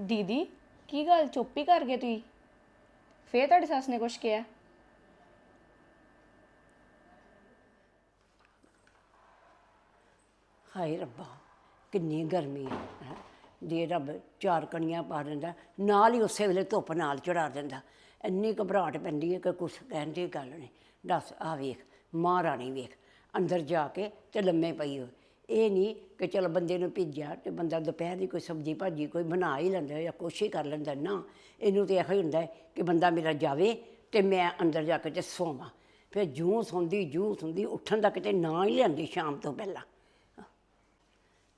ਦੀਦੀ, ਕੀ ਗੱਲ, ਚੁੱਪ ਹੀ ਕਰ ਗਏ ਤੁਸੀਂ? ਫੇਰ ਤੁਹਾਡੀ ਸੱਸ ਨੇ ਕੁਝ ਕਿਹਾ? ਹਾਏ ਰੱਬਾ, ਕਿੰਨੀ ਗਰਮੀ ਹੈ ਹੈਂ। ਜੇ ਰੱਬ ਚਾਰ ਕਣੀਆਂ ਪਾ ਦਿੰਦਾ, ਨਾਲ ਹੀ ਉਸੇ ਵੇਲੇ ਧੁੱਪ ਨਾਲ ਚੜਾ ਦਿੰਦਾ। ਇੰਨੀ ਘਬਰਾਹਟ ਪੈਂਦੀ ਹੈ ਕਿ ਕੁਛ ਕਹਿਣ ਦੀ ਗੱਲ ਨਹੀਂ। ਦੱਸ ਆ ਵੇਖ, ਮਹਾਰਾਣੀ ਵੇਖ, ਅੰਦਰ ਜਾ ਕੇ ਤੇ ਲੰਮੇ ਪਈ ਹੋ ਇਹ ਨਹੀਂ ਕਿ ਚਲ ਬੰਦੇ ਨੂੰ ਭੇਜਿਆ ਤੇ ਬੰਦਾ ਦੁਪਹਿਰ ਦੀ ਕੋਈ ਸਬਜ਼ੀ ਭਾਜੀ ਕੋਈ ਬਣਾ ਹੀ ਲੈਂਦਾ ਜਾਂ ਕੁਛ ਹੀ ਕਰ ਲੈਂਦਾ, ਨਾ। ਇਹਨੂੰ ਤੇ ਇਹੋ ਹੀ ਹੁੰਦਾ ਕਿ ਬੰਦਾ ਮੇਰਾ ਜਾਵੇ ਤੇ ਮੈਂ ਅੰਦਰ ਜਾ ਕੇ ਤੇ ਸੋਵਾਂ। ਫਿਰ ਜੂੰ ਸੌਂਦੀ ਜੂੰ ਸੌਂਦੀ, ਉੱਠਣ ਦਾ ਕਿਤੇ ਨਾ ਹੀ ਲੈਂਦੀ ਸ਼ਾਮ ਤੋਂ ਪਹਿਲਾਂ।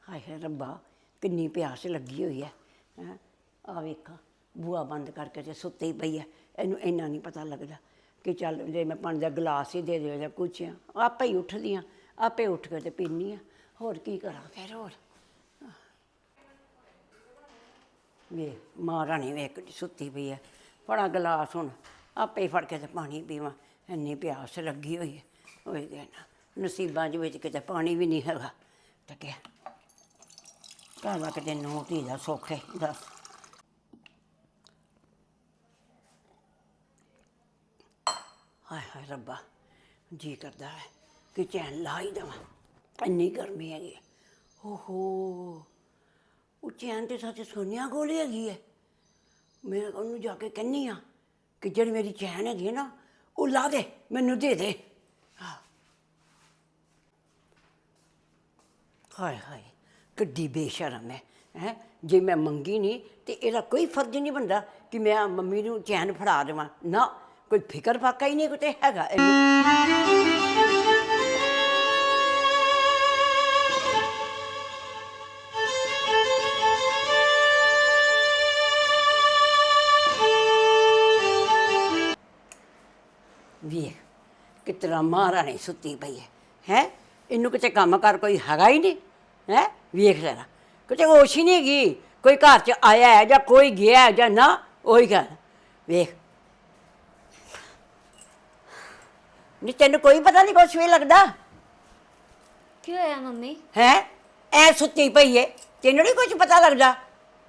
ਹਾਏ ਹਾਏ ਰੱਬਾ, ਕਿੰਨੀ ਪਿਆਸ ਲੱਗੀ ਹੋਈ ਹੈ। ਹੈ ਆ ਵੇਖਾਂ ਬੂਆ ਬੰਦ ਕਰਕੇ ਤੇ ਸੁੱਤੀ ਪਈ ਹੈ। ਇਹਨੂੰ ਇੰਨਾ ਨਹੀਂ ਪਤਾ ਲੱਗਦਾ ਕਿ ਚੱਲ ਜੇ ਮੈਂ ਪਾਣੀ ਦਾ ਗਲਾਸ ਹੀ ਦੇ ਦੇ ਜਾਂ ਕੁਛ ਆ। ਆਪੇ ਹੀ ਉੱਠਦੀ ਹਾਂ ਆਪੇ ਉੱਠ ਕੇ ਤੇ ਪੀਨੀ ਆ। ਹੋਰ ਕੀ ਕਰਾਂ? ਫਿਰ ਹੋਰ। ਵੇ ਮਹਾਰਾਣੀ ਵੇਖ ਕੇ ਸੁੱਤੀ ਪਈ ਹੈ ਫੜਾ ਗਲਾਸ ਹੁਣ ਆਪੇ ਹੀ ਫੜ ਕੇ ਤੇ ਪਾਣੀ ਪੀਵਾਂ। ਇੰਨੀ ਪਿਆਸ ਲੱਗੀ ਹੋਈ ਹੈ ਹੋਏ ਦੇ ਨਾ ਨਸੀਬਾਂ ਦੇ ਵਿੱਚ ਕਿਤੇ ਪਾਣੀ ਵੀ ਨਹੀਂ ਹੈਗਾ। ਤਾਂ ਕਿਆ ਘਰ ਕਿਤੇ ਨੋ ਧੀ ਦਾ ਸੁੱਖ ਹੈ ਦੱਸ। ਹਾਏ ਹਾਏ ਰੱਬਾ ਜੀ ਕਰਦਾ ਹੈ ਕਿ ਚੈਨ ਲਾ ਹੀ ਦੇਵਾਂ। ਇੰਨੀ ਗਰਮੀ ਹੈਗੀ ਹੈ। ਓਹੋ। ਉਹ ਚੈਨ ਤੇ ਸੱਚ ਸੋਨੀਆ ਕੋਲ ਹੀ ਹੈਗੀ ਹੈ। ਮੈਂ ਉਹਨੂੰ ਜਾ ਕੇ ਕਹਿੰਨੀ ਆ ਕਿ ਜਿਹੜੀ ਮੇਰੀ ਚੈਨ ਹੈਗੀ ਹੈ ਨਾ, ਉਹ ਲਾ ਦੇ, ਮੈਨੂੰ ਦੇ ਦੇ। ਹਾਂ ਹਾਏ ਹਾਏ, ਕਿੱਡੀ ਬੇਸ਼ਰਮ ਹੈ ਹੈ? ਜੇ ਮੈਂ ਮੰਗੀ ਨਹੀਂ ਤੇ ਇਹਦਾ ਕੋਈ ਫਰਜ਼ ਨਹੀਂ ਬਣਦਾ ਕਿ ਮੈਂ ਮੰਮੀ ਨੂੰ ਚੈਨ ਫੜਾ ਦੇਵਾਂ। ਨਾ, ਕੋਈ ਫਿਕਰ ਫਾਕਾ ਹੀ ਨਹੀਂ ਕਿਤੇ ਹੈਗਾ ਇਹਨੂੰ। ਕਿਤਨਾ ਮਹਾਰਾਣੀ ਸੁੱਤੀ ਪਈ ਹੈ ਹੈ? ਇਹਨੂੰ ਕਿਤੇ ਕੰਮ ਕਰ ਕੋਈ ਹੈਗਾ ਹੀ ਨਹੀਂ ਹੈ? ਵੇਖ ਲੈਣਾ। ਕਿਤੇ ਹੋਸ਼ ਹੀ ਨਹੀਂ ਹੈਗੀ ਕੋਈ ਘਰ ਚ ਆਇਆ ਹੈ ਜਾਂ ਕੋਈ ਗਿਆ ਹੈ ਜਾਂ ਨਾ ਉਹੀ ਗੱਲ। ਵੇਖ। ਨਹੀਂ ਤੈਨੂੰ ਕੋਈ ਪਤਾ ਨਹੀਂ ਕੁਛ ਵੀ ਲੱਗਦਾ? ਕੀ ਹੋਇਆ ਮੰਮੀ? ਹੈ? ਐ ਸੁੱਤੀ ਪਈ ਹੈ ਤੈਨੂੰ ਨਹੀਂ ਕੁਝ ਪਤਾ ਲੱਗਦਾ?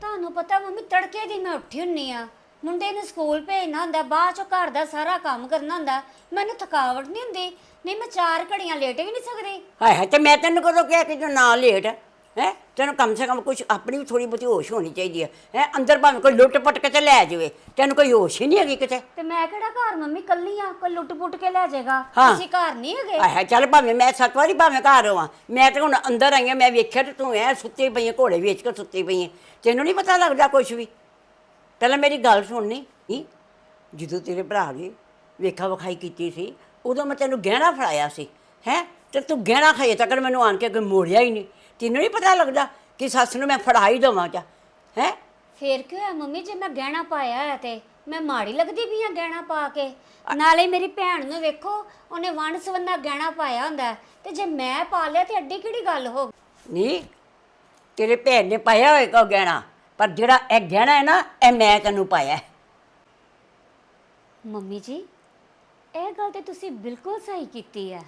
ਤੁਹਾਨੂੰ ਪਤਾ ਮੰਮੀ ਤੜਕੇ ਦੀ ਮੈਂ ਉੱਠੀ ਹੁੰਨੀ ਆ। ਮੁੰਡੇ ਨੂੰ ਸਕੂਲ ਭੇਜਣਾ ਹੁੰਦਾ ਬਾਅਦ ਚੋਂ ਘਰ ਦਾ ਸਾਰਾ ਕੰਮ ਕਰਨਾ ਹੁੰਦਾ ਮੈਨੂੰ ਥਕਾਵਟ ਨਹੀਂ ਹੁੰਦੀ ਨਹੀਂ ਮੈਂ ਚਾਰ ਘੜੀਆਂ ਲੇਟ ਵੀ ਨਹੀਂ ਸਕਦੀ। ਹਾਏ ਹਾਏ ਤੇ ਮੈਂ ਤੈਨੂੰ ਕਦੋਂ ਕਿਹਾ ਕਿ ਤੂੰ ਨਾ ਲੇਟ ਹੈ? ਤੈਨੂੰ ਕਮ ਸੇ ਕਮ ਕੁਝ ਆਪਣੀ ਵੀ ਥੋੜੀ ਬਹੁਤੀ ਹੋਸ਼ ਹੋਣੀ ਚਾਹੀਦੀ ਹੈ ਹੈ? ਅੰਦਰ ਭਾਵੇਂ ਕੋਈ ਲੁੱਟ ਪਟ ਕੇ ਤੇ ਲੈ ਜਾਵੇ ਤੈਨੂੰ ਕੋਈ ਹੋਸ਼ ਹੀ ਨਹੀਂ ਹੈਗੀ ਕਿਤੇ? ਤੇ ਮੈਂ ਕਿਹੜਾ ਘਰ ਮੰਮੀ ਕੱਲੀ ਆ ਕੋਈ ਲੁੱਟ ਪੁੱਟ ਕੇ ਲੈ ਜਾਏਗਾ? ਹਾਂ। ਤੁਸੀਂ ਘਰ ਨਹੀਂ ਹੈਗੇ? ਹਾਏ ਹਾਏ ਚੱਲ ਭਾਵੇਂ ਮੈਂ ਸੱਤ ਵਾਰੀ ਭਾਵੇਂ ਘਰ ਹੋਵਾਂ ਮੈਂ ਤੇ ਹੁਣ ਅੰਦਰ ਆਈ ਹਾਂ ਮੈਂ ਵੇਖਿਆ ਤੇ ਤੂੰ ਐ ਸੁੱਤੀ ਪਈ ਘੋੜੇ ਵੇਚ ਕੇ ਸੁੱਤੀ ਪਈ ਤੈਨੂੰ ਨਹੀਂ ਪਤਾ ਲੱਗਦਾ ਕੁਝ ਵੀ? ਪਹਿਲਾਂ ਮੇਰੀ ਗੱਲ ਸੁਣਨੀ ਨਹੀਂ ਜਦੋਂ ਤੇਰੇ ਭਰਾ ਨੇ ਵੇਖਾ ਵਿਖਾਈ ਕੀਤੀ ਸੀ ਉਦੋਂ ਮੈਂ ਤੈਨੂੰ ਗਹਿਣਾ ਫੜਾਇਆ ਸੀ ਹੈ? ਤੇ ਤੂੰ ਗਹਿਣਾ ਖਾਏ ਤੱਕ ਮੈਨੂੰ ਆਣ ਕੇ ਕੋਈ ਮੋੜਿਆ ਹੀ ਨਹੀਂ। ਤੈਨੂੰ ਨਹੀਂ ਪਤਾ ਲੱਗਦਾ ਕਿ ਸੱਸ ਨੂੰ ਮੈਂ ਫੜਾ ਹੀ ਦੇਵਾਂ ਚਾ ਹੈ? ਫੇਰ ਕੀ ਹੋਇਆ ਮੰਮੀ ਜੇ ਮੈਂ ਗਹਿਣਾ ਪਾਇਆ ਹੈ ਤੇ ਮੈਂ ਮਾੜੀ ਲੱਗਦੀ ਵੀ ਆ ਗਹਿਣਾ ਪਾ ਕੇ? ਨਾਲੇ ਮੇਰੀ ਭੈਣ ਨੂੰ ਵੇਖੋ ਉਹਨੇ ਵੰਨ ਸਵੰਨਾ ਗਹਿਣਾ ਪਾਇਆ ਹੁੰਦਾ। ਹੈ, ਤੇ ਜੇ ਮੈਂ ਪਾ ਲਿਆ ਤੇ ਅੱਡੀ ਕਿਹੜੀ ਗੱਲ ਹੋ ਨਹੀਂ ਤੇਰੇ ਭੈਣ ਨੇ ਪਾਇਆ ਹੋਏਗਾ ਉਹ ਗਹਿਣਾ। ਪਰ ਜਿਹੜਾ ਇਹ ਗਹਿਣਾ ਹੈ ਨਾ, ਇਹ ਮੈਂ ਤੈਨੂੰ ਪਾਇਆ ਹੈ। ਮੰਮੀ ਜੀ, ਇਹ ਗੱਲ ਤੇ ਤੁਸੀਂ ਬਿਲਕੁਲ ਸਹੀ ਕੀਤੀ ਹੈ।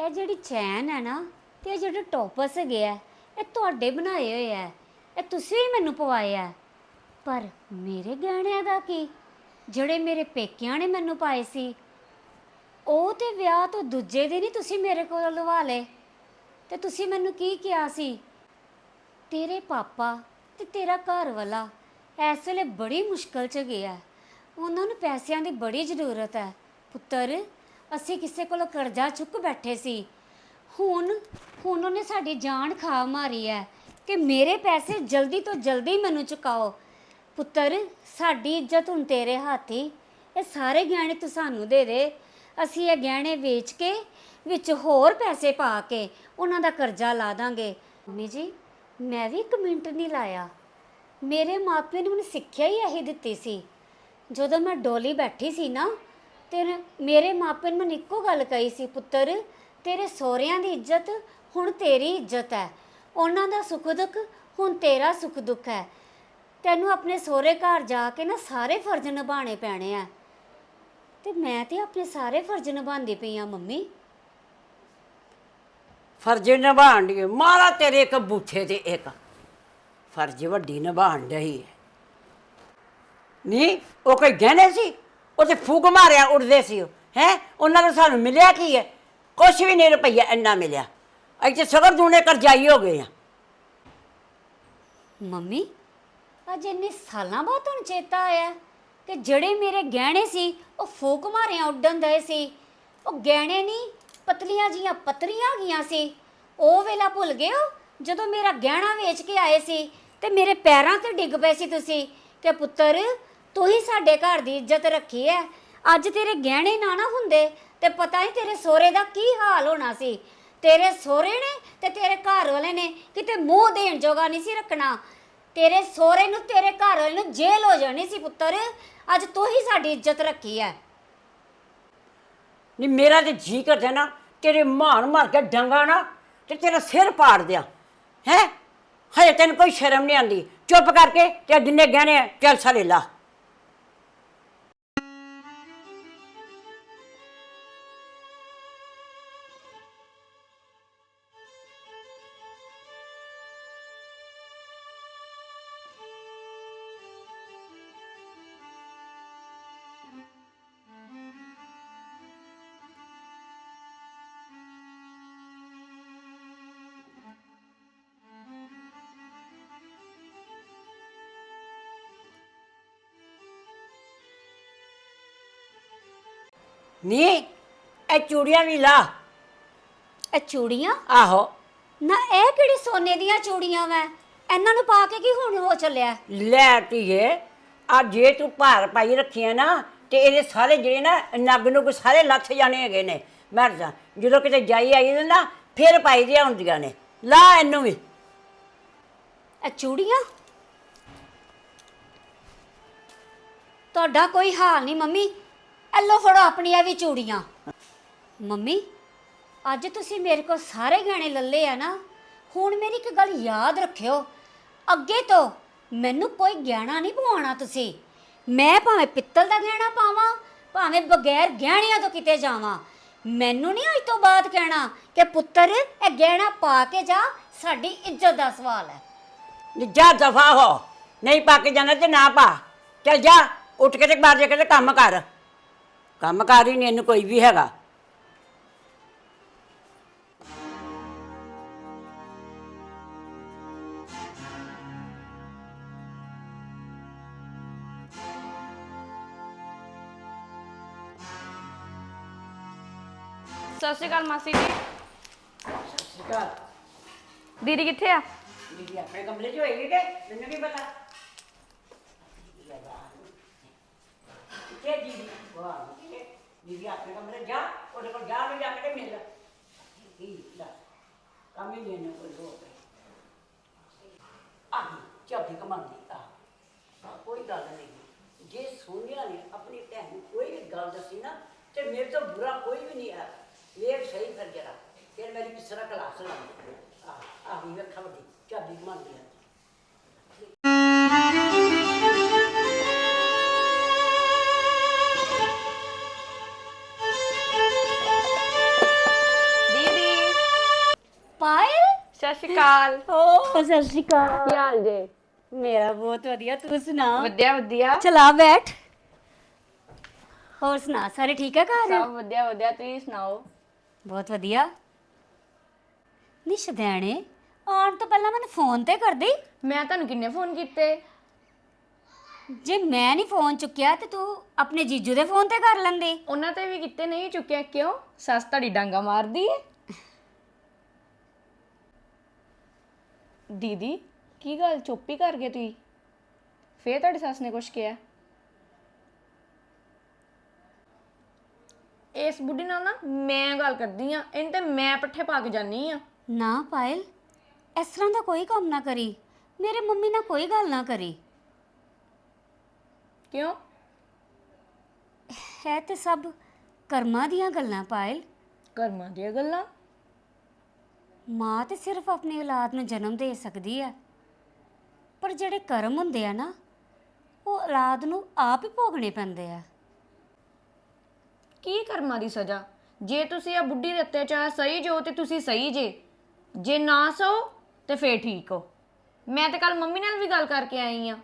ਇਹ ਜਿਹੜੀ ਚੈਨ ਹੈ ਨਾ, ਤੇ ਇਹ ਜਿਹੜੇ ਟੋਪਸ ਹੈਗੇ ਹੈ ਇਹ ਤੁਹਾਡੇ ਬਣਾਏ ਹੋਏ ਹੈ ਇਹ ਤੁਸੀਂ ਹੀ ਮੈਨੂੰ ਪਵਾਏ ਹੈ ਪਰ ਮੇਰੇ ਗਹਿਣਿਆਂ ਦਾ ਕੀ? ਜਿਹੜੇ ਮੇਰੇ ਪੇਕਿਆਂ ਨੇ ਮੈਨੂੰ ਪਾਏ ਸੀ, ਉਹ ਤੇ ਵਿਆਹ ਤੋਂ ਦੂਜੇ ਦਿਨ ਹੀ ਤੁਸੀਂ ਮੇਰੇ ਕੋਲ ਲਵਾ ਲਏ। ਤੇ ਤੁਸੀਂ ਮੈਨੂੰ ਕੀ ਕਿਹਾ ਸੀ? ਤੇਰੇ ਪਾਪਾ ਤੇ ਤੇਰਾ ਘਰ ਵਾਲਾ ਇਸ ਵੇਲੇ ਬੜੀ ਮੁਸ਼ਕਲ 'ਚ ਗਿਆ ਉਹਨਾਂ ਨੂੰ ਪੈਸਿਆਂ ਦੀ ਬੜੀ ਜ਼ਰੂਰਤ ਹੈ। ਪੁੱਤਰ, ਅਸੀਂ ਕਿਸੇ ਕੋਲੋਂ ਕਰਜ਼ਾ ਚੁੱਕ ਬੈਠੇ ਸੀ। ਹੁਣ ਹੁਣ ਉਹਨੇ ਸਾਡੀ ਜਾਨ ਖਾ ਮਾਰੀ ਹੈ ਕਿ ਮੇਰੇ ਪੈਸੇ ਜਲਦੀ ਤੋਂ ਜਲਦੀ ਮੈਨੂੰ ਚੁਕਾਓ। ਪੁੱਤਰ, ਸਾਡੀ ਇੱਜ਼ਤ ਹੁਣ ਤੇਰੇ ਹੱਥੀ ਇਹ ਸਾਰੇ ਗਹਿਣੇ ਤੂੰ ਸਾਨੂੰ ਦੇ ਦੇ। ਅਸੀਂ ਇਹ ਗਹਿਣੇ ਵੇਚ ਕੇ, ਵਿੱਚ ਹੋਰ ਪੈਸੇ ਪਾ ਕੇ ਉਹਨਾਂ ਦਾ ਕਰਜ਼ਾ ਲਾ ਦਾਂਗੇ। ਮੰਮੀ ਜੀ ਮੈਂ ਵੀ ਇੱਕ ਮਿੰਟ ਨਹੀਂ ਲਾਇਆ। ਮੇਰੇ ਮਾਪਿਆਂ ਨੇ ਮੈਨੂੰ ਸਿੱਖਿਆ ਹੀ ਇਹੀ ਦਿੱਤੀ ਸੀ। ਜਦੋਂ ਮੈਂ ਡੋਲੀ ਬੈਠੀ ਸੀ ਨਾ, ਤੇ ਮੇਰੇ ਮਾਪਿਆਂ ਨੇ ਮੈਨੂੰ ਇੱਕੋ ਗੱਲ ਕਹੀ ਸੀ, ਪੁੱਤਰ, ਤੇਰੇ ਸਹੁਰਿਆਂ ਦੀ ਇੱਜ਼ਤ ਹੁਣ ਤੇਰੀ ਇੱਜ਼ਤ ਹੈ। ਉਹਨਾਂ ਦਾ ਸੁੱਖ ਦੁੱਖ ਹੁਣ ਤੇਰਾ ਸੁੱਖ ਦੁੱਖ ਹੈ। ਤੈਨੂੰ ਆਪਣੇ ਸਹੁਰੇ ਘਰ ਜਾ ਕੇ ਨਾ ਸਾਰੇ ਫਰਜ਼ ਨਿਭਾਣੇ ਪੈਣੇ ਆ। ਤੇ ਮੈਂ ਤੇ ਆਪਣੇ ਸਾਰੇ ਫਰਜ਼ ਨਿਭਾਉਂਦੀ ਪਈ ਆ, ਮੰਮੀ। ਫਰਜ਼ ਨਿਭਾਉਣ ਦੀ ਮਾਰਾ ਤੇਰੇ ਇੱਕ ਬੂਥੇ ਤੇ ਇੱਕ। ਫਰਜ਼ ਵੱਡੀ ਨਿਭਾਉਣ ਡਈ ਹੈ। ਨਹੀਂ, ਉਹ ਕੋਈ ਗਹਿਣੇ ਸੀ? ਉਹ ਤੇ ਫੂਕ ਮਾਰਿਆ, ਉੱਡਦੇ ਸੀ ਉਹ। ਹੈ? ਉਹਨਾਂ ਨੂੰ ਸਾਨੂੰ ਮਿਲਿਆ ਕੀ ਹੈ? ਕੁਛ ਵੀ ਨਹੀਂ ਰੁਪਈਆ ਇੰਨਾ ਮਿਲਿਆ। ਇੱਥੇ ਸਗਰ ਦੂਨੇ ਕਰਜਾਈ ਹੋ ਗਏ ਆ। ਮੰਮੀ, ਅੱਜ ਇੰਨੇ ਸਾਲਾਂ ਬਾਅਦ ਤੁਹਾਨੂੰ ਚੇਤਾ ਆਇਆ ਕਿ ਜਿਹੜੇ ਮੇਰੇ ਗਹਿਣੇ ਸੀ, ਉਹ ਫੂਕ ਮਾਰਿਆਂ, ਉੱਡਣ ਦਏ ਸੀ। ਉਹ ਗਹਿਣੇ ਨਹੀਂ ਪਤਲੀਆਂ ਜੀਆਂ ਪਤਰੀਆਂ ਗਈਆਂ ਸੀ। ਉਹ ਵੇਲਾ ਭੁੱਲ ਗਏ ਹੋ? ਜਦੋਂ ਮੇਰਾ ਗਹਿਣਾ ਵੇਚ ਕੇ ਆਏ ਸੀ ਤੇ ਮੇਰੇ ਪੈਰਾਂ ਤੇ ਡਿੱਗ ਪਏ ਸੀ ਤੁਸੀਂ। ਕਿ ਪੁੱਤਰ, ਤੂੰ ਹੀ ਸਾਡੇ ਘਰ ਦੀ ਇੱਜ਼ਤ ਰੱਖੀ ਹੈ ਅੱਜ ਤੇਰੇ ਗਹਿਣੇ ਨਾ ਨਾ ਹੁੰਦੇ ਤੇ ਪਤਾ ਨਹੀਂ ਤੇਰੇ ਸੋਹਰੇ ਦਾ ਕੀ ਹਾਲ ਹੋਣਾ ਸੀ। ਤੇਰੇ ਸੋਹਰੇ ਨੇ ਤੇ ਤੇਰੇ ਘਰ ਵਾਲੇ ਨੇ ਕਿਤੇ ਮੂੰਹ ਦੇਣ ਜੋਗਾ ਨਹੀਂ ਸੀ ਰੱਖਣਾ। ਤੇਰੇ ਸੋਹਰੇ ਨੂੰ ਤੇਰੇ ਘਰ ਵਾਲੇ ਨੂੰ ਜੇਲ੍ਹ ਹੋ ਜਾਣੀ ਸੀ ਪੁੱਤਰ। ਅੱਜ ਤੂੰ ਹੀ ਸਾਡੀ ਇੱਜ਼ਤ ਰੱਖੀ ਹੈ ਨਹੀਂ ਮੇਰਾ ਤੇ ਜੀ ਕਰਦਾ ਨਾ ਤੇਰੇ ਮਾਰ ਮਾਰ ਕੇ ਡੰਗਾ ਨਾ ਤੇ ਤੇਰਾ ਸਿਰ ਪਾੜ ਦਿਆਂ। ਹੈ? ਹਜੇ ਤੈਨੂੰ ਕੋਈ ਸ਼ਰਮ ਨਹੀਂ ਆਂਦੀ ਚੁੱਪ ਕਰਕੇ ਤੇ ਜਿੰਨੇ ਗਹਿਣੇ ਆ, ਚੱਲ ਸਾਰੇ ਲਾ। ਨਹੀਂ ਇਹ ਚੂੜੀਆਂ ਵੀ ਲਾ। ਇਹ ਚੂੜੀਆਂ? ਆਹੋ। ਨਾ ਇਹ ਕਿਹੜੀ ਸੋਨੇ ਦੀਆਂ ਚੂੜੀਆਂ ਵੈ? ਇਹਨਾਂ ਨੂੰ ਪਾ ਕੇ ਕੀ ਹੁਣ ਹੋ ਚੱਲਿਆ? ਲੈ ਧੀਏ ਆ ਜੇ ਤੂੰ ਭਾਰ ਪਾਈ ਰੱਖੀਆਂ ਨਾ ਤੇ ਇਹਦੇ ਸਾਰੇ ਜਿਹੜੇ ਨਾ ਨਗ ਨੂੰ ਸਾਰੇ ਲੱਥ ਜਾਣੇ ਹੈਗੇ ਨੇ। ਮਰ ਜਾ। ਜਦੋਂ ਕਿਤੇ ਜਾਈ ਆਈ ਨੇ ਨਾ ਫਿਰ ਪਾਈ ਦੀਆਂ ਹੁੰਦੀਆਂ ਨੇ। ਲਾ ਇਹਨੂੰ ਵੀ। ਇਹ ਚੂੜੀਆਂ? ਤੁਹਾਡਾ ਕੋਈ ਹਾਲ ਨਹੀਂ ਮੰਮੀ। ਐਲੋ ਫੜੋ ਆਪਣੀਆਂ ਵੀ ਚੂੜੀਆਂ। ਮੰਮੀ, ਅੱਜ ਤੁਸੀਂ ਮੇਰੇ ਕੋਲ ਸਾਰੇ ਗਹਿਣੇ ਲੱਲੇ ਆ ਨਾ, ਹੁਣ ਮੇਰੀ ਇੱਕ ਗੱਲ ਯਾਦ ਰੱਖਿਓ। ਅੱਗੇ ਤੋਂ ਮੈਨੂੰ ਕੋਈ ਗਹਿਣਾ ਨਹੀਂ ਪਵਾਉਣਾ ਤੁਸੀਂ। ਮੈਂ ਭਾਵੇਂ ਪਿੱਤਲ ਦਾ ਗਹਿਣਾ ਪਾਵਾਂ, ਭਾਵੇਂ ਬਗੈਰ ਗਹਿਣਿਆਂ ਤੋਂ ਕਿਤੇ ਜਾਵਾਂ। ਮੈਨੂੰ ਨਹੀਂ ਅੱਜ ਤੋਂ ਬਾਅਦ ਕਹਿਣਾ ਕਿ ਪੁੱਤਰ, ਇਹ ਗਹਿਣਾ ਪਾ ਕੇ ਜਾ, ਸਾਡੀ ਇੱਜ਼ਤ ਦਾ ਸਵਾਲ ਹੈ। ਜਾ ਦਫਾ ਹੋ, ਨਹੀਂ ਪਾ ਕੇ ਜਾਣਾ ਤੇ ਨਾ ਪਾ। ਚੱਲ ਜਾ, ਉੱਠ ਕੇ ਤੇ ਬਾਹਰ ਜਾ ਕੇ ਤੇ ਕੰਮ ਕਰ। ਕੰਮ ਕਰ ਹੀ ਨਹੀਂ ਇਹਨੂੰ ਕੋਈ ਵੀ ਹੈਗਾ। ਸਤਿ ਸ਼੍ਰੀ ਅਕਾਲ ਮਾਸੀ ਜੀ। ਦੀਦੀ ਕਿੱਥੇ ਆ? ਦੀਦੀ ਆਪਣੇ ਕਮਰੇ 'ਚ ਹੋਏਗੀ ਕਿ? ਮੈਨੂੰ ਕੀ ਪਤਾ? ਕਿ ਦੀਦੀ? ਵਾਹ ਦੀਦੀ ਆਪਣੇ ਕਮਰੇ ਜਾ ਉਹਦੇ ਕੋਲ ਜਾ ਵੀ ਜਾ ਕੇ ਤੇ ਮਿਲ ਕੀ ਦੱਸ ਕੰਮ ਹੀ ਨਹੀਂ ਇਹਨੂੰ ਕੋਈ ਹੋਰ ਆ ਚਾਬੀ ਕਮਾਂਦੀ ਆ ਆ, ਕੋਈ ਗੱਲ ਨਹੀਂ ਜੇ ਸੋਨੀਆ ਨੇ ਆਪਣੀ ਭੈਣ ਨੂੰ ਕੋਈ ਵੀ ਗੱਲ ਦੱਸੀ ਨਾ ਤੇ ਮੇਰੇ ਤੋਂ ਬੁਰਾ ਕੋਈ ਵੀ ਨਹੀਂ ਹੈ ਵੇਖ ਸਹੀ ਫਿਰ ਜਰਾ ਫਿਰ ਮੇਰੀ ਕਿਸ ਤਰ੍ਹਾਂ ਕਲਾਸ ਲਾਉਂਦੀ ਆ ਆ ਵੀ ਵੇਖਾ ਅਕਾਲ ਓ ਸਤਿ ਸ਼੍ਰੀ ਅਕਾਲ। ਕੀ ਹਾਲ ਜੇ? ਮੇਰਾ ਬਹੁਤ ਵਧੀਆ ਤੂੰ ਸੁਣਾ? ਵਧੀਆ ਵਧੀਆ। ਚਲਾ ਬੈਠ। ਹੋਰ ਸੁਣਾ ਸਾਰੇ ਠੀਕ ਆ ਘਰ? ਸਭ ਵਧੀਆ ਵਧੀਆ। ਤੁਸੀਂ ਸੁਣਾਓ? ਬਹੁਤ ਵਧੀਆ। ਨਿਸ਼ਦੈਣੇ ਆਉਣ ਤੋਂ ਪਹਿਲਾਂ ਮੈਨੂੰ ਫੋਨ ਤੇ ਕਰਦੀ ਮੈਂ ਤੁਹਾਨੂੰ ਕਿੰਨੇ ਫੋਨ ਕੀਤੇ? ਜੇ ਮੈਂ ਨਹੀਂ ਫੋਨ ਚੁੱਕਿਆ ਤੇ ਤੂੰ ਆਪਣੇ ਜੀਜੂ ਦੇ ਫੋਨ ਤੇ ਕਰ ਲੈਂਦੀ। ਉਹਨਾਂ ਤੇ ਵੀ ਕੀਤੇ ਨਹੀਂ ਚੁੱਕਿਆ ਕਿਉਂ? ਸੱਸ ਤੁਹਾਡੀ ਡਾਂਗਾ ਮਾਰਦੀ ਏ। ਦੀਦੀ ਕੀ ਗੱਲ ਚੁੱਪ ਹੀ ਕਰ ਗਏ ਤੁਸੀਂ? ਫੇਰ ਤੁਹਾਡੀ ਸੱਸ ਨੇ ਕੁਝ ਕਿਹਾ? ਇਸ ਬੁੱਢੀ ਨਾਲ ਨਾ ਮੈਂ ਗੱਲ ਕਰਦੀ ਆ ਇਹਨੂੰ ਤੇ ਮੈਂ ਪੱਠੇ ਪਾ ਕੇ ਜਾਨੀ ਆ। ਨਾ ਪਾਇਲ ਇਸ ਤਰ੍ਹਾਂ ਦਾ ਕੋਈ ਕੰਮ ਨਾ ਕਰੀ ਮੇਰੇ ਮੰਮੀ ਨਾਲ ਕੋਈ ਗੱਲ ਨਾ ਕਰੀ। ਕਿਉਂ? ਹੈ ਤੇ ਸਭ ਕਰਮਾਂ ਦੀਆਂ ਗੱਲਾਂ ਪਾਇਲ। ਕਰਮਾਂ ਦੀਆਂ ਗੱਲਾਂ? ਮਾਂ ਤੇ ਸਿਰਫ ਆਪਣੀ ਔਲਾਦ ਨੂੰ ਜਨਮ ਦੇ ਸਕਦੀ ਹੈ ਪਰ ਜਿਹੜੇ ਕਰਮ ਹੁੰਦੇ ਆ ਨਾ ਉਹ ਔਲਾਦ ਨੂੰ ਆਪ ਹੀ ਭੋਗਣੇ ਪੈਂਦੇ ਆ। ਕੀ ਕਰਮਾਂ ਦੀ ਸਜ਼ਾ? ਜੇ ਤੁਸੀਂ ਆ ਬੁੱਢੀ ਦੇ ਅਤਿਆਚਾਰ ਸਹੀ ਜੋ ਤੇ ਤੁਸੀਂ ਸਹੀ ਜੇ। ਜੇ ਨਾ ਸੋ ਤੇ ਫੇਰ ਠੀਕ ਹੋ। ਮੈਂ ਤੇ ਕੱਲ ਮੰਮੀ ਨਾਲ ਵੀ ਗੱਲ ਕਰਕੇ ਆਈ ਆ।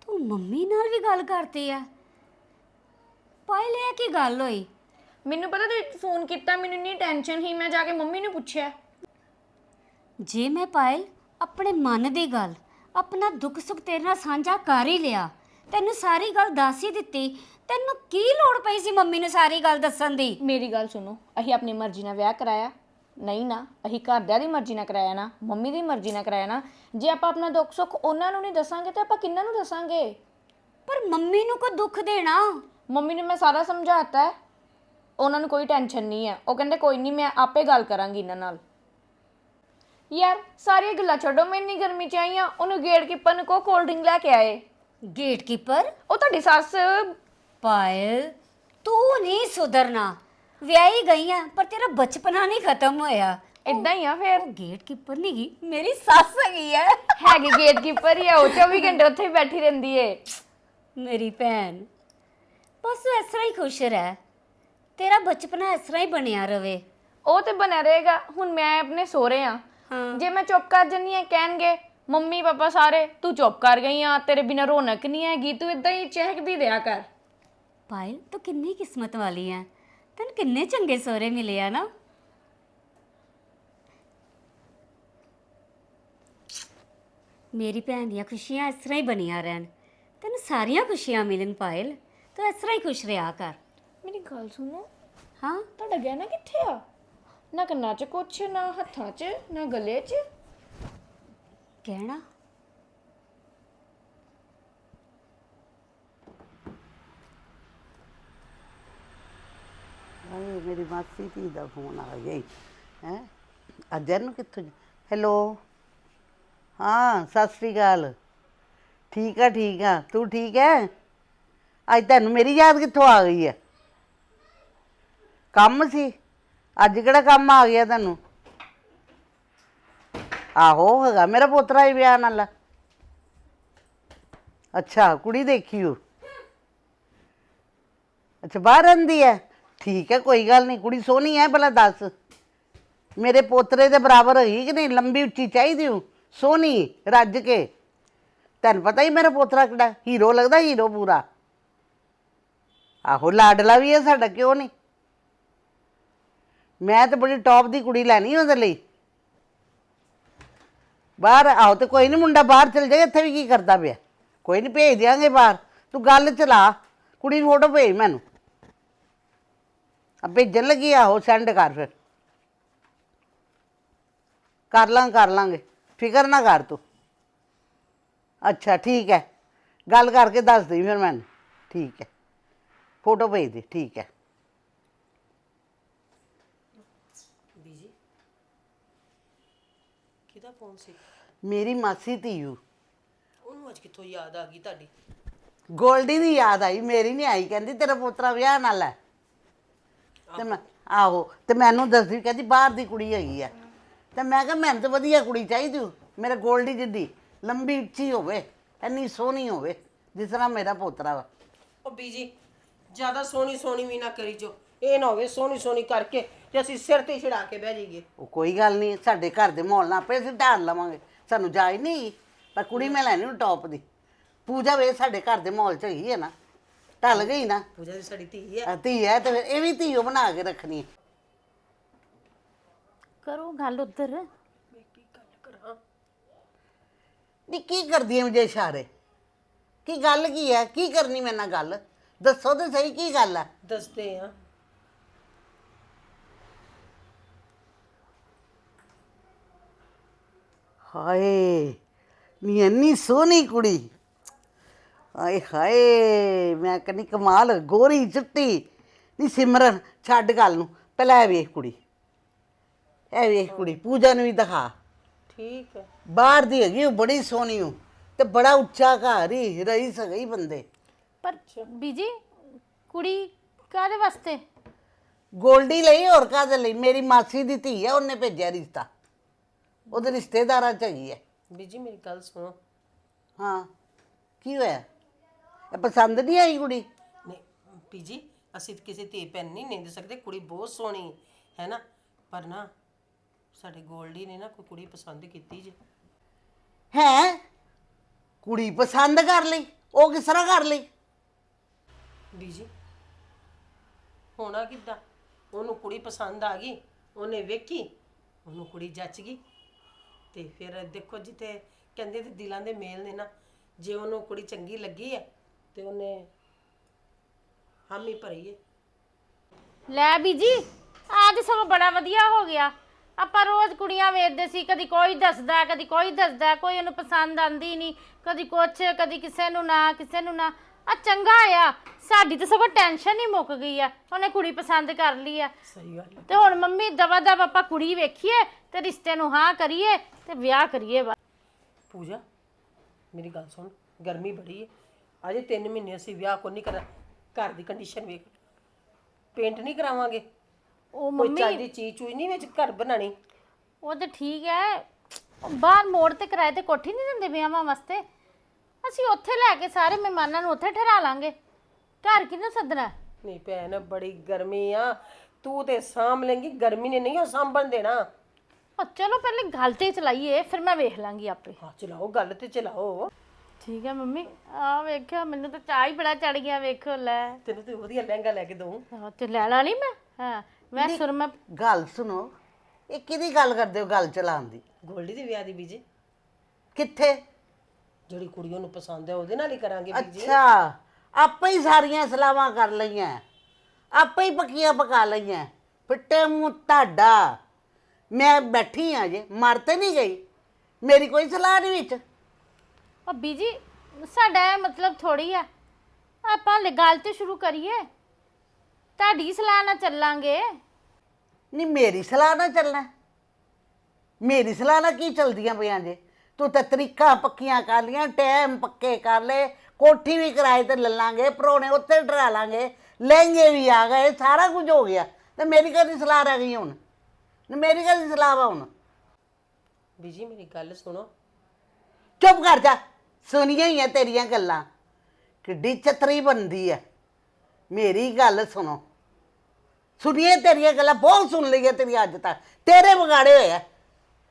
ਤੂੰ ਮੰਮੀ ਨਾਲ ਵੀ ਗੱਲ ਕਰਦੀ ਆ। ਪਾਇਲ ਕੀ ਗੱਲ ਹੋਈ? ਮੈਨੂੰ ਪਤਾ ਤੂੰ ਫੋਨ ਕੀਤਾ ਮੈਨੂੰ ਇੰਨੀ ਟੈਨਸ਼ਨ ਸੀ ਮੈਂ ਜਾ ਕੇ ਮੰਮੀ ਨੂੰ ਪੁੱਛਿਆ। ਜੇ ਮੈਂ ਪਾਇਲ ਆਪਣੇ ਮਨ ਦੀ ਗੱਲ ਆਪਣਾ ਦੁੱਖ ਸੁੱਖ ਤੇਰੇ ਨਾਲ ਸਾਂਝਾ ਕਰ ਹੀ ਲਿਆ ਤੈਨੂੰ ਸਾਰੀ ਗੱਲ ਦੱਸ ਹੀ ਦਿੱਤੀ ਤੈਨੂੰ ਕੀ ਲੋੜ ਪਈ ਸੀ ਮੰਮੀ ਨੂੰ ਸਾਰੀ ਗੱਲ ਦੱਸਣ ਦੀ? ਮੇਰੀ ਗੱਲ ਸੁਣੋ ਅਸੀਂ ਆਪਣੀ ਮਰਜ਼ੀ ਨਾਲ ਵਿਆਹ ਕਰਾਇਆ ਨਹੀਂ ਨਾ ਅਸੀਂ ਘਰਦਿਆਂ ਦੀ ਮਰਜ਼ੀ ਨਾਲ ਕਰਾਇਆ ਨਾ ਮੰਮੀ ਦੀ ਮਰਜ਼ੀ ਨਾਲ ਕਰਾਇਆ ਨਾ ਜੇ ਆਪਾਂ ਆਪਣਾ ਦੁੱਖ ਸੁੱਖ ਉਹਨਾਂ ਨੂੰ ਨਹੀਂ ਦੱਸਾਂਗੇ ਤਾਂ ਆਪਾਂ ਕਿੰਨਾਂ ਨੂੰ ਦੱਸਾਂਗੇ? ਪਰ ਮੰਮੀ ਨੂੰ ਕੋ ਦੁੱਖ ਦੇਣਾ? ਮੰਮੀ ਨੂੰ ਮੈਂ ਸਾਰਾ ਸਮਝਾਤਾ ਹੈ ਉਹਨਾਂ ਨੂੰ ਕੋਈ ਟੈਨਸ਼ਨ ਨਹੀਂ ਹੈ। ਉਹ ਕਹਿੰਦੇ ਕੋਈ ਨਹੀਂ ਮੈਂ ਆਪੇ ਗੱਲ ਕਰਾਂਗੀ ਇਹਨਾਂ ਨਾਲ। ਯਾਰ ਸਾਰੀਆਂ ਗੱਲਾਂ ਛੱਡੋ ਮੈਂ ਇੰਨੀ ਗਰਮੀ ਚ ਆਈ ਆ ਉਹਨੂੰ ਗੇਟ ਕੀਪਰ ਨੂੰ ਕੋ ਕੋਲਡ ਡਰਿੰਕ ਲੈ ਕੇ ਆਏ। ਗੇਟਕੀਪਰ ਉਹ ਤੁਹਾਡੀ ਸੱਸ। ਪਾਇਲ ਤੂੰ ਨਹੀਂ ਸੁਧਰਨਾ। ਵਿਆਹੀ ਗਈ ਆ ਪਰ ਤੇਰਾ ਬਚਪਨਾ ਨਹੀਂ ਖਤਮ ਹੋਇਆ। ਇਦਾਂ ਹੀ ਆ ਫਿਰ। ਉਹ ਗੇਟਕੀਪਰ ਨਹੀਂ ਗਈ ਮੇਰੀ ਸੱਸ ਹੈਗੀ ਹੈ ਹੈਗੀ ਗੇਟ ਕੀਪਰ ਹੀ ਆ ਉਹ 24 ਘੰਟੇ ਉੱਥੇ ਹੀ ਬੈਠੀ ਰਹਿੰਦੀ ਏ। ਮੇਰੀ ਭੈਣ। ਬਸ ਤੂੰ ਇਸ ਤਰ੍ਹਾਂ ਹੀ ਖੁਸ਼ ਰਹਿ। ਤੇਰਾ ਬਚਪਨਾ ਇਸ ਤਰ੍ਹਾਂ ਹੀ ਬਣਿਆ ਰਵੇ। ਉਹ ਤੇ ਬਣਿਆ ਰਹੇਗਾ। ਹੁਣ ਮੈਂ ਆਪਣੇ ਸੋਹਰੇ ਆ। ਹਾਂ। ਜੇ ਮੈਂ ਚੁੱਪ ਕਰ ਜੰਨੀ ਆ ਕਹਿਣਗੇ ਮੰਮੀ ਪਾਪਾ ਸਾਰੇ ਤੂੰ ਚੁੱਪ ਕਰ ਗਈ ਆ ਤੇਰੇ ਬਿਨਾ ਰੌਣਕ ਨਹੀਂ ਹੈਗੀ ਤੂੰ ਇਦਾਂ ਹੀ ਚਹਿਕਦੀ ਰਿਹਾ ਕਰ। ਪਾਇਲ ਤੂੰ ਕਿੰਨੀ ਕਿਸਮਤ ਵਾਲੀ ਹੈ ਤੈਨੂੰ ਕਿੰਨੇ ਚੰਗੇ ਸਹੁਰੇ ਮਿਲੇ ਆ ਨਾ। ਮੇਰੀ ਭੈਣ ਦੀਆਂ ਖੁਸ਼ੀਆਂ ਇਸ ਤਰ੍ਹਾਂ ਹੀ ਬਣੀਆਂ ਰਹਿਣ। ਤੈਨੂੰ ਸਾਰੀਆਂ ਖੁਸ਼ੀਆਂ ਮਿਲਣ ਪਾਇਲ। ਤੂੰ ਇਸ ਤਰ੍ਹਾਂ ਹੀ ਖੁਸ਼ ਰਿਹਾ ਕਰ। ਮੇਰੀ ਗੱਲ ਸੁਣੋ। ਹਾਂ? ਤੁਹਾਡਾ ਗਹਿਣਾ ਕਿੱਥੇ ਆ? ਨਾ ਕੰਨਾਂ 'ਚ ਕੁਛ ਨਾ ਹੱਥਾਂ 'ਚ ਨਾ ਗਲੇ 'ਚ। ਕਹਿਣਾ ਹਾਏ ਮੇਰੀ ਮਾਸੀ ਧੀ ਦਾ ਫੋਨ ਆ ਗਿਆ ਹੈ? ਅਜਰ ਨੂੰ ਕਿੱਥੋਂ ਹੈਲੋ? ਹਾਂ ਸਤਿ ਸ੍ਰੀ ਅਕਾਲ। ਠੀਕ ਆ ਠੀਕ ਆ। ਤੂੰ ਠੀਕ ਹੈ ਅੱਜ ਤੈਨੂੰ ਮੇਰੀ ਯਾਦ ਕਿੱਥੋਂ ਆ ਗਈ ਹੈ ਕੰਮ ਸੀ? ਅੱਜ ਕਿਹੜਾ ਕੰਮ ਆ ਗਿਆ ਤੁਹਾਨੂੰ ਆਹੋ ਹੈਗਾ। ਮੇਰਾ ਪੋਤਰਾ ਹੀ ਵਿਆਹ ਨਾਲ। ਅੱਛਾ, ਕੁੜੀ ਦੇਖੀ ਹੋ ਅੱਛਾ, ਬਾਹਰ ਰਹਿੰਦੀ ਹੈ ਠੀਕ ਹੈ ਕੋਈ ਗੱਲ ਨਹੀਂ। ਕੁੜੀ ਸੋਹਣੀ ਹੈ ਭਲਾ ਦੱਸ। ਮੇਰੇ ਪੋਤਰੇ ਦੇ ਬਰਾਬਰ ਹੈਗੀ ਕਿ ਨਹੀਂ? ਲੰਬੀ ਉੱਚੀ ਚਾਹੀਦੀ ਹੂੰ ਸੋਹਣੀ, ਰੱਜ ਕੇ। ਤੈਨੂੰ ਪਤਾ ਹੀ ਮੇਰਾ ਪੋਤਰਾ ਕਿਹੜਾ? ਹੀਰੋ ਲੱਗਦਾ ਹੀਰੋ ਪੂਰਾ। ਆਹੋ, ਲਾਡਲਾ ਵੀ ਹੈ ਸਾਡਾ, ਕਿਉਂ ਨਹੀਂ? ਮੈਂ ਤਾਂ ਬੜੀ ਟੌਪ ਦੀ ਕੁੜੀ ਲੈਣੀ ਉਹਦੇ ਲਈ। ਬਾਹਰ ਆਓ ਤੇ ਕੋਈ ਨਹੀਂ ਮੁੰਡਾ ਬਾਹਰ ਚਲ ਜਾਏ, ਇੱਥੇ ਵੀ ਕੀ ਕਰਦਾ ਪਿਆ? ਕੋਈ ਨਹੀਂ ਭੇਜ ਦਿਆਂਗੇ ਬਾਹਰ। ਤੂੰ ਗੱਲ ਚਲਾ, ਕੁੜੀ ਦੀ ਫੋਟੋ ਭੇਜ ਮੈਨੂੰ। ਆ ਭੇਜਣ ਲੱਗੀ ਆਹੋ ਸੈਂਡ ਕਰ ਫਿਰ। ਕਰ ਲਾਂ, ਕਰ ਲਾਂਗੇ। ਫਿਕਰ ਨਾ ਕਰ ਤੂੰ। ਅੱਛਾ, ਠੀਕ ਹੈ। ਗੱਲ ਕਰਕੇ ਦੱਸ ਦੇ ਫਿਰ ਮੈਨੂੰ। ਠੀਕ ਹੈ। ਫੋਟੋ ਭੇਜ ਦੇ, ਠੀਕ ਹੈ। ਫੋਨ ਸੀ? ਮੇਰੀ ਮਾਸੀ ਧੀੂ ਉਹਨੂੰ ਅੱਜ ਕਿੱਥੋਂ ਯਾਦ ਆ ਗਈ ਤੁਹਾਡੀ? ਗੋਲਡੀ ਦੀ ਯਾਦ ਆਈ ਮੇਰੀ ਨਹੀਂ ਆਈ ਕਹਿੰਦੀ ਤੇਰਾ ਪੋਤਰਾ ਵਿਆਹ ਨਾਲ ਹੈ। ਤੇ ਮੈਂ ਆਹੋ ਤੇ ਮੈਨੂੰ ਦੱਸਦੀ ਕਹਿੰਦੀ ਬਾਹਰ ਦੀ ਕੁੜੀ ਹੈਗੀ ਆ ਤੇ ਮੈਂ ਕਿਹਾ ਮੈਨੂੰ ਤਾਂ ਵਧੀਆ ਕੁੜੀ ਚਾਹੀਦੀ ਓ। ਮੇਰਾ ਗੋਲਡੀ ਜਿੱਦੀ ਲੰਬੀ ਉੱਚੀ ਹੋਵੇ ਇੰਨੀ ਸੋਹਣੀ ਹੋਵੇ ਜਿਸ ਤਰ੍ਹਾਂ ਮੇਰਾ ਪੋਤਰਾ ਵਾ। ਉਹ ਬੀਜੀ ਜ਼ਿਆਦਾ ਸੋਹਣੀ ਸੋਹਣੀ ਵੀ ਨਾ ਕਰੀ ਜੋ। ਇਹ ਨਾ ਹੋਵੇ ਸੋਹਣੀ ਸੋਹਣੀ ਕਰਕੇ ਤੇ ਅਸੀਂ ਸਿਰ ਤੇ ਛੜਾ ਕੇ ਬਹਿ ਜਾਈਏ। ਉਹ ਕੋਈ ਗੱਲ ਨਹੀਂ ਸਾਡੇ ਘਰ ਦੇ ਮਾਹੌਲ ਨਾਲ ਆਪੇ ਅਸੀਂ ਢਾਲ ਲਵਾਂਗੇ। ਸਾਨੂੰ ਜਾਇ ਨਹੀਂ ਪਰ ਕੁੜੀ ਮੈਂ ਲੈਣੀ ਨੂੰ ਟੌਪ ਦੀ। ਪੂਜਾ ਵੇ ਸਾਡੇ ਘਰ ਦੇ ਮਾਹੌਲ ਚ ਹੈਗੀ ਹੈ ਨਾ। ਢਲ ਗਈ ਨਾ। ਪੂਜਾ ਦੀ ਸਾਡੀ ਧੀ ਹੈ। ਆ ਧੀ ਹੈ ਤੇ ਫਿਰ ਇਹ ਵੀ ਧੀਓ ਬਣਾ ਕੇ ਰੱਖਣੀ ਹੈ। ਕਰੋ ਗੱਲ ਉਧਰ। ਨੀ ਕੀ ਕਰਦੀ ਐ ਮੁਝੇ ਇਸ਼ਾਰੇ? ਕੀ ਗੱਲ ਕੀ ਹੈ? ਕੀ ਕਰਨੀ ਮੇਰੇ ਨਾਲ ਗੱਲ? ਦੱਸੋ ਤੇ ਸਹੀ ਕੀ ਗੱਲ ਹੈ? ਦੱਸਦੇ ਆ ਹਾਏ ਨੀ ਇੰਨੀ ਸੋਹਣੀ ਕੁੜੀ। ਹਾਏ ਹਾਏ ਮੈਂ ਕਹਿੰਦੀ ਕਮਾਲ ਗੋਰੀ ਚਿੱਟੀ ਨੀ ਸਿਮਰਨ ਛੱਡ ਗੱਲ ਨੂੰ। ਪਹਿਲਾਂ ਇਹ ਵੇਖ ਕੁੜੀ। ਇਹ ਵੇਖ ਕੁੜੀ ਪੂਜਾ ਨੂੰ ਵੀ ਦਿਖਾ। ਠੀਕ ਹੈ। ਬਾਹਰ ਦੀ ਹੈਗੀ ਉਹ ਬੜੀ ਸੋਹਣੀ ਉਹ। ਤੇ ਬੜਾ ਉੱਚਾ ਘਰ ਹੀ ਰਹੀ ਸਗਈ ਬੰਦੇ। ਪਰ ਬੀਜੀ ਕੁੜੀ ਕਾਦੇ ਵਾਸਤੇ? ਗੋਲਡੀ ਲਈ ਹੋਰ ਕਾਹਦੇ ਲਈ? ਮੇਰੀ ਮਾਸੀ ਦੀ ਧੀ ਹੈ ਉਹਨੇ ਭੇਜਿਆ ਰਿਸ਼ਤਾ। ਉਹਦੇ ਰਿਸ਼ਤੇਦਾਰਾਂ ਚ ਹੈਗੀ ਹੈ। ਬੀਜੀ ਮੇਰੀ ਗੱਲ ਸੁਣੋ। ਹਾਂ ਕੀ ਹੋਇਆ? ਇਹ ਪਸੰਦ ਨਹੀਂ ਆਈ ਕੁੜੀ? ਨਹੀਂ ਬੀਜੀ ਅਸੀਂ ਤਾਂ ਕਿਸੇ ਧੀ ਭੈਣ ਨਹੀਂ ਨਿੰਦ ਸਕਦੇ ਕੁੜੀ ਬਹੁਤ ਸੋਹਣੀ ਹੈ ਨਾ? ਪਰ ਨਾ ਸਾਡੇ ਗੋਲਡੀ ਨੇ ਨਾ ਕੋਈ ਕੁੜੀ ਪਸੰਦ ਕੀਤੀ ਜੇ। ਹੈ? ਕੁੜੀ ਪਸੰਦ ਕਰ ਲਈ ਉਹ ਕਿਸ ਤਰ੍ਹਾਂ ਕਰ ਲਈ? ਬੀਜੀ ਹੋਣਾ ਕਿੱਦਾਂ? ਉਹਨੂੰ ਕੁੜੀ ਪਸੰਦ ਆ ਗਈ ਉਹਨੇ ਵੇਖੀ ਉਹਨੂੰ ਕੁੜੀ ਜੱਚ ਗਈ ਤੇ ਫਿਰ ਦੇਖੋ ਜਿੱਥੇ ਕਹਿੰਦੇ ਤੇ ਦਿਲਾਂ ਦੇ ਮੇਲ ਨੇ ਨਾ ਜੇ ਉਹਨੂੰ ਕੁੜੀ ਚੰਗੀ ਲੱਗੀ ਹੈ ਤੇ ਉਹਨੇ ਹਾਮੀ ਭਰੀ ਹੈ ਲੈ ਬੀਜੀ ਆ ਤੇ ਸਭ ਬੜਾ ਵਧੀਆ ਹੋ ਗਿਆ। ਆਪਾਂ ਰੋਜ਼ ਕੁੜੀਆਂ ਵੇਖਦੇ ਸੀ ਕਦੀ ਕੋਈ ਦੱਸਦਾ ਕਦੀ ਕੋਈ ਦੱਸਦਾ ਕੋਈ ਉਹਨੂੰ ਪਸੰਦ ਆਂਦੀ ਨਹੀਂ ਕਦੀ ਕੁਛ ਕਦੀ ਕਿਸੇ ਨੂੰ ਨਾ ਕਿਸੇ ਨੂੰ ਨਾ। ਆ ਚੰਗਾ ਆ ਸਾਡੀ ਤਾਂ ਸਗੋਂ ਟੈਨਸ਼ਨ ਹੀ ਮੁੱਕ ਗਈ ਆ ਉਹਨੇ ਕੁੜੀ ਪਸੰਦ ਕਰ ਲਈ ਆ। ਸਹੀ ਗੱਲ ਹੈ ਤੇ ਹੁਣ ਮੰਮੀ ਦਵਾ ਦਵ ਆਪਾਂ ਕੁੜੀ ਵੇਖੀਏ ਤੇ ਰਿਸ਼ਤੇ ਨੂੰ ਹਾਂ ਕਰੀਏ ਤੇ ਵਿਆਹ ਕਰੀਏ ਬਸ। ਪੂਜਾ ਮੇਰੀ ਗੱਲ ਸੁਣ ਗਰਮੀ ਬੜੀ ਹੈ ਅਜੇ 3 ਮਹੀਨੇ ਅਸੀਂ ਵਿਆਹ ਕੋ ਨਹੀਂ ਕਰਾ ਘਰ ਦੀ ਕੰਡੀਸ਼ਨ ਵੇਖ। ਪੇਂਟ ਨਹੀਂ ਕਰਾਵਾਂਗੇ। ਉਹ ਕੋਈ ਮੰਮੀ ਚੱਜ ਦੀ ਚੀਜ਼ ਚੂਈ ਨਹੀਂ ਵਿੱਚ ਘਰ ਬਣਾਣੀ ਉਹ ਤੇ ਠੀਕ ਹੈ ਬਾਹਰ ਮੋੜ ਤੇ ਕਿਰਾਏ ਤੇ ਕੋਠੀ ਨਹੀਂ ਦਿੰਦੇ ਵਿਆਹਾਂ ਵਾਸਤੇ। ਅਸੀਂ ਉੱਥੇ ਲੈ ਕੇ ਸਾਰੇ ਮਹਿਮਾਨਾਂ ਨੂੰ ਉੱਥੇ ਠਹਿਰਾ ਲਾਂਗੇ। ਘਰ ਕਿਹਨੂੰ ਸੱਦਣਾ? ਨਹੀਂ ਭੈਣ ਬੜੀ ਗਰਮੀ ਆ। ਤੂੰ ਤੇ ਸਾਂਭ ਲੇਂਗੀ ਗਰਮੀ ਨੇ ਨਹੀਂ ਉਹ ਸਾਂਭਣ ਦੇਣਾ। ਉਹ ਚਲੋ ਪਹਿਲੇ ਗੱਲ ਤੇ ਚਲਾਈਏ ਫਿਰ ਮੈਂ ਵੇਖ ਲਾਂਗੀ ਆਪੇ। ਹਾਂ ਚਲਾਓ ਗੱਲ ਤੇ ਚਲਾਓ। ਠੀਕ ਹੈ ਮੰਮੀ ਆ ਵੇਖਿਆ ਮੈਨੂੰ ਤਾਂ ਚਾਹ ਹੀ ਬੜਾ ਚੜ ਗਿਆ ਵੇਖੋ ਲੈ। ਤੈਨੂੰ ਤੇ ਵਧੀਆ ਲਹਿੰਗਾ ਲੈ ਕੇ ਦਊਂ। ਆਹ ਤੇ ਲੈ ਲਾ ਲਈ ਮੈਂ? ਹਾਂ ਮੈਂ ਸੁਰਮਾ ਗੱਲ ਸੁਣੋ ਇਹ ਕਿਹਦੀ ਗੱਲ ਕਰਦੇ ਹੋ ਗੱਲ ਚਲਾਉਣ ਦੀ? ਗੋਲਡੀ ਦੇ ਵਿਆਹ ਦੀ ਬੀਜੀ। ਕਿੱਥੇ? ਜਿਹੜੀ ਕੁੜੀ ਉਹਨੂੰ ਪਸੰਦ ਹੈ ਉਹਦੇ ਨਾਲ ਹੀ ਕਰਾਂਗੇ ਬੀਜੀ। ਅੱਛਾ ਆਪੇ ਹੀ ਸਾਰੀਆਂ ਸਲਾਵਾਂ ਕਰ ਲਈਆਂ ਆਪੇ ਹੀ ਪੱਕੀਆਂ ਪਕਾ ਲਈਆਂ। ਫਿੱਟੇ ਮੂੰਹ ਤੁਹਾਡਾ। ਮੈਂ ਬੈਠੀ ਆ ਜੇ ਮਰ ਤੇ ਨਹੀਂ ਗਈ। ਮੇਰੀ ਕੋਈ ਸਲਾਹ ਨਹੀਂ ਵਿੱਚ। ਉਹ ਬੀਜੀ ਸਾਡਾ ਇਹ ਮਤਲਬ ਥੋੜੀ ਆ। ਆਪਾਂ ਲੈ ਗੱਲ ਤੇ ਸ਼ੁਰੂ ਕਰੀਏ। ਤੁਹਾਡੀ ਸਲਾਹ ਨਾਲ ਚੱਲਾਂਗੇ। ਨਹੀਂ ਮੇਰੀ ਸਲਾਹ ਨਾਲ ਚੱਲਣਾ। ਮੇਰੀ ਸਲਾਹ ਨਾਲ ਕੀ ਚਲਦੀਆਂ ਪਈਆਂ ਜੇ? ਤੂੰ ਤਾਂ ਤਰੀਕਾ ਪੱਕੀਆਂ ਕਰ ਲੀਆਂ ਟਾਈਮ ਪੱਕੇ ਕਰ ਲਏ। ਕੋਠੀ ਵੀ ਕਿਰਾਏ ਤੇ ਲੈ ਲਾਂਗੇ ਪਰੋਣੇ ਉੱਥੇ ਡਰਾ ਲਾਂਗੇ। ਲਹਿੰਗੇ ਵੀ ਆ ਗਏ ਸਾਰਾ ਕੁਝ ਹੋ ਗਿਆ। ਤੇ ਮੇਰੀ ਕਦੀ ਸਲਾਹ ਰਹਿ ਗਈ ਹੁਣ? ਮੇਰੀ ਕਦੀ ਸਲਾਹ ਹੁਣ। ਬੀਜੀ ਮੇਰੀ ਗੱਲ ਸੁਣੋ। ਚੁੱਪ ਕਰ ਜਾ। ਸੁਣੀਆਂ ਹੀ ਆ ਤੇਰੀਆਂ ਗੱਲਾਂ। ਕਿੱਡੀ ਚਤਰੀ ਬੰਦੀ ਹੈ ਮੇਰੀ ਗੱਲ ਸੁਣੋ। ਸੁਣੀਏ ਤੇਰੀਆਂ ਗੱਲਾਂ ਬਹੁਤ ਸੁਣ ਲਈਆਂ ਤੇਰੀ ਅੱਜ ਤੱਕ। ਤੇਰੇ ਵਿਗਾੜੇ ਹੋਏ ਆ।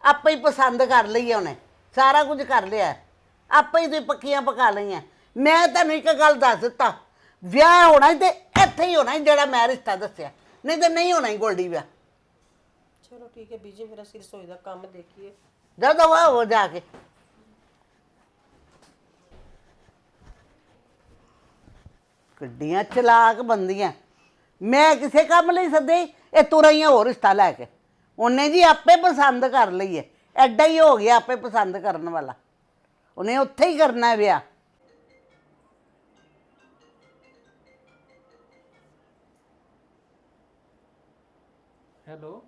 ਆਪੇ ਹੀ ਪਸੰਦ ਕਰ ਲਈ ਆ ਉਹਨੇ। ਸਾਰਾ ਕੁਝ ਕਰ ਲਿਆ। ਆਪੇ ਹੀ ਤੂੰ ਪੱਕੀਆਂ ਪਕਾ ਲਈਆਂ। ਮੈਂ ਤੁਹਾਨੂੰ ਇੱਕ ਗੱਲ ਦੱਸ ਦਿੱਤਾ। ਵਿਆਹ ਹੋਣਾ ਸੀ ਤੇ ਇੱਥੇ ਹੀ ਹੋਣਾ ਸੀ ਜਿਹੜਾ ਮੈਂ ਰਿਸ਼ਤਾ ਦੱਸਿਆ। ਨਹੀਂ ਤੇ ਨਹੀਂ ਹੋਣਾ ਹੀ ਗੋਲਡੀ ਵਿਆਹ। ਚਲੋ ਠੀਕ ਹੈ ਬੀਜੀ ਮੇਰਾ ਸਿਰ ਸੋਈ ਦਾ ਕੰਮ ਦੇਖੀਏ। ਜਦੋਂ ਵਾ ਹੋ ਜਾ ਕੇ। ਗੱਡੀਆਂ ਚਲਾਕ ਬੰਦੀਆਂ। ਮੈਂ ਕਿਸੇ ਕੰਮ ਲਈ ਸੱਦੇ ਇਹ ਤੁਰਈਆਂ ਹੋਰ ਰਿਸ਼ਤਾ ਲੈ ਕੇ। ਉਹਨੇ ਜੀ ਆਪੇ ਪਸੰਦ ਕਰ ਲਈ ਹੈ। ਐਡਾ ਹੀ ਹੋ ਗਿਆ ਆਪੇ ਪਸੰਦ ਕਰਨ ਵਾਲਾ। ਉਹਨੇ ਉੱਥੇ ਹੀ ਕਰਨਾ ਹੈ ਵਿਆਹ। ਹੈਲੋ।